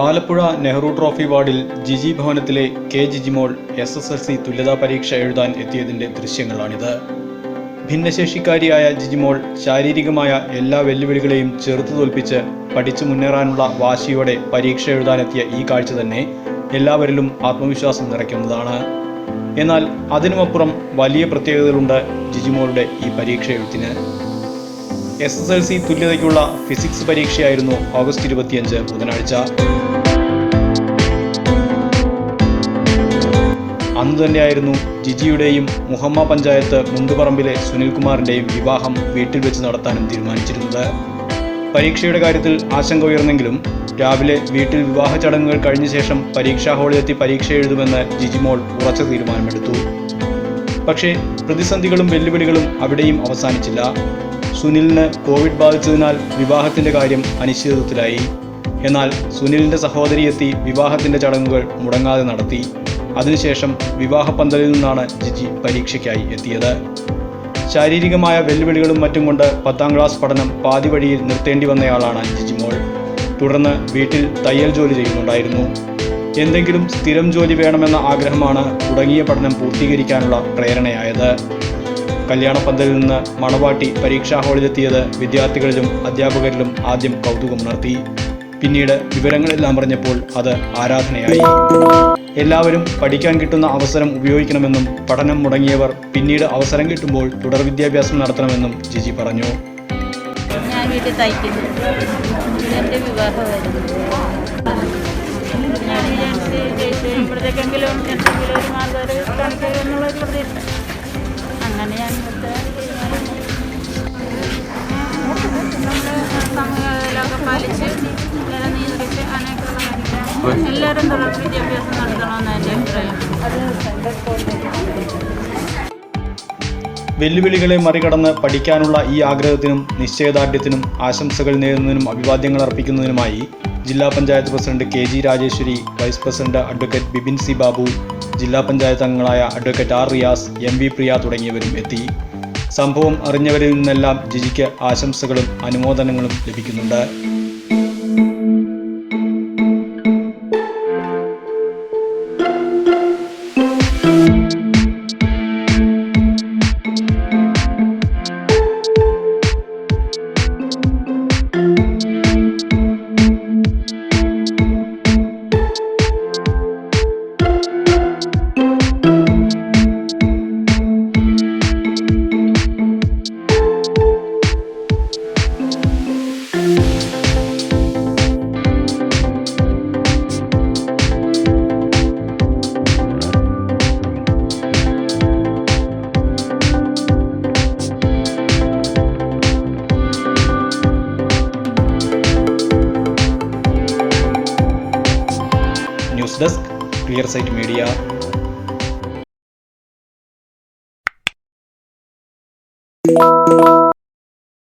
Alappuzha Nehru trophy വാർഡിൽ ജിജി ഭവനത്തിലെ K Jijimol S S L C തുല്യതാ പരീക്ഷ എഴുതാൻ എത്തിയതിന്റെ ദൃശ്യങ്ങളാണിത്. ഭിന്നശേഷിക്കാരിയായ ജിജിമോൾ ശാരീരികമായ എല്ലാ വെല്ലുവിളികളെയും ചെറുത്തു തോൽപ്പിച്ച് പഠിച്ചു മുന്നേറാനുള്ള വാശിയോടെ പരീക്ഷ എഴുതാനെത്തിയ ഈ കാഴ്ച തന്നെ എല്ലാവരിലും ആത്മവിശ്വാസം നിറയ്ക്കുന്നതാണ്. എന്നാൽ അതിനുമപ്പുറം വലിയ പ്രത്യേകതകളുണ്ട് ജിജിമോളുടെ ഈ പരീക്ഷ എഴുത്തിന്. എസ് എസ് എൽ സി തുല്യതയ്ക്കുള്ള ഫിസിക്സ് പരീക്ഷയായിരുന്നു ഓഗസ്റ്റ് ഇരുപത്തിയഞ്ച് ബുധനാഴ്ച. അന്ന് തന്നെയായിരുന്നു ജിജിയുടെയും മുഹമ്മ പഞ്ചായത്ത് മുണ്ടുപറമ്പിലെ സുനിൽകുമാറിന്റെയും വിവാഹം വീട്ടിൽ വെച്ച് നടത്താനും തീരുമാനിച്ചിരുന്നത്. പരീക്ഷയുടെ കാര്യത്തിൽ ആശങ്ക ഉയർന്നെങ്കിലും രാവിലെ വീട്ടിൽ വിവാഹ ചടങ്ങുകൾ കഴിഞ്ഞ ശേഷം പരീക്ഷാ ഹാളിലെത്തി പരീക്ഷ എഴുതുമെന്ന് ജിജിമോൾ ഉറച്ച തീരുമാനമെടുത്തു. പക്ഷേ പ്രതിസന്ധികളും വെല്ലുവിളികളും അവിടെയും അവസാനിച്ചില്ല. സുനിലിന് കോവിഡ് ബാധിച്ചതിനാൽ വിവാഹത്തിന്റെ കാര്യം അനിശ്ചിതത്വത്തിലായി. എന്നാൽ സുനിലിന്റെ സഹോദരി എത്തി വിവാഹത്തിന്റെ ചടങ്ങുകൾ മുടങ്ങാതെ നടത്തി. അതിനുശേഷം വിവാഹ പന്തലിൽ നിന്നാണ് ജിജി പരീക്ഷയ്ക്കായി എത്തിയത്. ശാരീരികമായ വെല്ലുവിളികളും മറ്റും കൊണ്ട് പത്താം ക്ലാസ് പഠനം പാതി വഴിയിൽ നിർത്തേണ്ടി വന്നയാളാണ് ജിജിമോൾ തുടർന്ന് വീട്ടിൽ തയ്യൽ ജോലി ചെയ്യുന്നുണ്ടായിരുന്നു. എന്തെങ്കിലും സ്ഥിരം ജോലി വേണമെന്ന ആഗ്രഹമാണ് തുടങ്ങിയ പഠനം പൂർത്തീകരിക്കാനുള്ള പ്രേരണയായത്. കല്യാണപ്പന്തലിൽ നിന്ന് മണവാട്ടി പരീക്ഷാ ഹാളിലെത്തിയത് വിദ്യാർത്ഥികളിലും അധ്യാപകരിലും ആദ്യം കൗതുകം ഉണർത്തി. പിന്നീട് വിവരങ്ങളെല്ലാം പറഞ്ഞപ്പോൾ അത് ആരാധനയായി. എല്ലാവരും പഠിക്കാൻ കിട്ടുന്ന അവസരം ഉപയോഗിക്കണമെന്നും പഠനം മുടങ്ങിയവർ പിന്നീട് അവസരം കിട്ടുമ്പോൾ തുടർ വിദ്യാഭ്യാസം നടത്തണമെന്നും ജിജി പറഞ്ഞു. ഞാൻ വീട്ടിൽ ഞാൻ ഒരു വെല്ലുവിളികളെ മറികടന്ന് പഠിക്കാനുള്ള ഈ ആഗ്രഹത്തിനും നിശ്ചയദാർഢ്യത്തിനും ആശംസകൾ നേരുന്നതിനും അഭിവാദ്യങ്ങൾ അർപ്പിക്കുന്നതിനുമായി ജില്ലാ panchayat president K G Rajeshwari vice president advocate Bipin C Babu ജില്ലാ പഞ്ചായത്ത് അംഗങ്ങളായ advocate R Riyas M V Priya തുടങ്ങിയവരും എത്തി. സംഭവം അറിഞ്ഞവരിൽ നിന്നെല്ലാം ജിജിക്ക് ആശംസകളും അനുമോദനങ്ങളും ലഭിക്കുന്നുണ്ട്. Desk clear site media. Thank